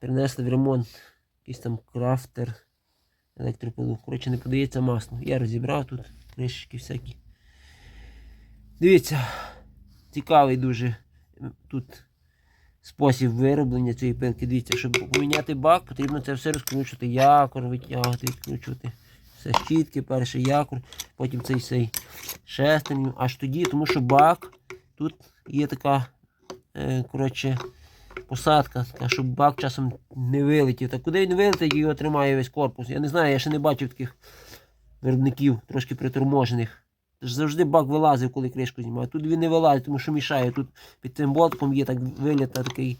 Принесли в ремонт якийсь там крафтер електропилу. Коротше, не подається масло. Я розібрав тут кришечки всякі. Дивіться, цікавий дуже тут спосіб вироблення цієї пилки. Дивіться, щоб поміняти бак, потрібно це все розкручувати, якор витягувати, відкручувати. Все щітки, перший якор, потім цей цей шестерню. Аж тоді, тому що бак, тут є така е, коротше, посадка, щоб бак часом не вилетів. Та куди він вилетить, його тримає весь корпус. Я не знаю, я ще не бачив таких виробників, трошки приторможених. Тож завжди бак вилазив, коли кришку знімаю. Тут він не вилазить, тому що мішає. Тут під цим болтком є так виліта такий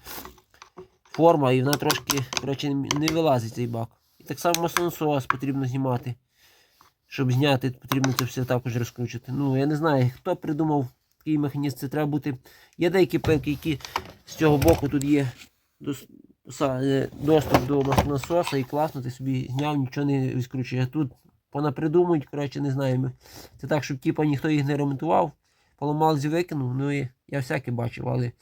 форма, і вона трошки коротше, не вилазить цей бак. І так само маслонасос потрібно знімати. Щоб зняти, потрібно це все також розкручувати. Ну, я не знаю, хто придумав такий механізм. Це треба бути. Є деякі пилки, які з цього боку тут є е, доступ до маслонасоса і класно, ти собі зняв, нічого не відкручуєш. А тут понапридумують, коротше, не знаю. Це так, щоб типа ніхто їх не ремонтував, поламалось і викинув. Ну і я всяке бачив, але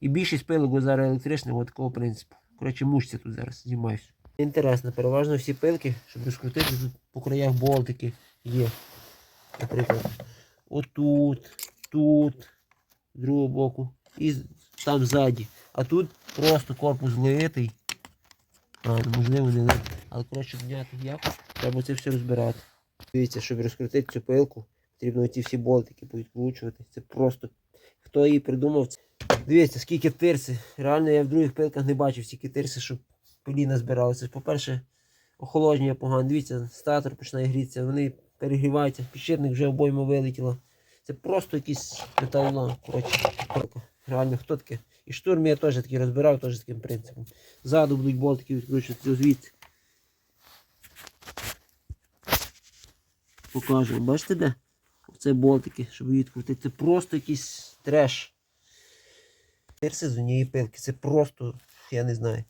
і більшість пилок зараз електричних, от такого принципу. Коротше, мушся тут зараз знімаюся. Інтересно, переважно всі пилки, щоб розкрутити, тут по краях болтики є. Наприклад, отут, тут, з другого боку і там ззаді. А тут просто корпус литий. А, можливо, не литий. Але коротше зняти як, треба це все розбирати. Дивіться, щоб розкрутити цю пилку, потрібно ці всі болтики повідкручувати. Це просто. Хто її придумав? Дивіться, скільки тирси. Реально я в других пилках не бачив стільки тирси, щоб пилі збиралося. По-перше, охолодження погано. Дивіться, статор починає грітися, вони перегріваються, підшипник вже обойма вилетіло. Це просто якийсь металолом. Реально хто таке? І штурм я теж такий розбирав, теж таким принципом. Ззаду будуть болтики відкручувати звідси. Покажу. Бачите де? Оце болтики, щоб відкрутити. Це просто якийсь треш. Тирси з однієї пилки. Це просто, я не знаю.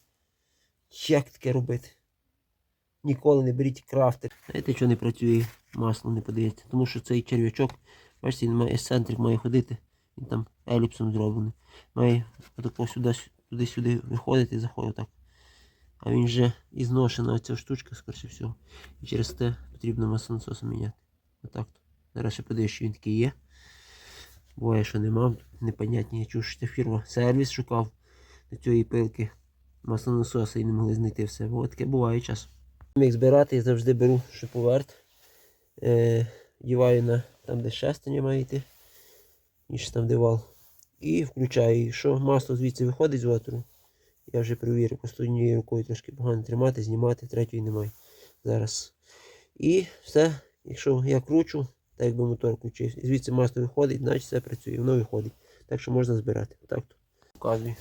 Як таке робити? Ніколи не беріть крафтер. Знаєте, що не працює, масло не подається. Тому що цей черв'ячок, бачите, він має ексцентрик має ходити. Він там еліпсом зроблений. Має отако сюди, туди-сюди виходити і заходить так. А він вже і зношена ця штучка, скоріше всього. І через те потрібно маслонасос міняти. Отак. то. Зараз ще подивлюсь, що він такий є. Буває, що не мав. Непонятні. Я чув, що ця фірма сервіс шукав до цієї пилки маслонасоса і не могли знайти все. Бо таке буває час. Як збирати, я завжди беру шиповерт. Е, діваю на там, де шестення має йти. Ніж там дивал. І включаю. що масло звідси виходить з ватру. я вже перевірив, просто однією рукою трошки погано тримати, знімати, третьої немає зараз. І все, якщо я кручу, так якби мотор включився, і звідси масло виходить, значить все працює, воно виходить. Так що можна збирати. Так. Показую.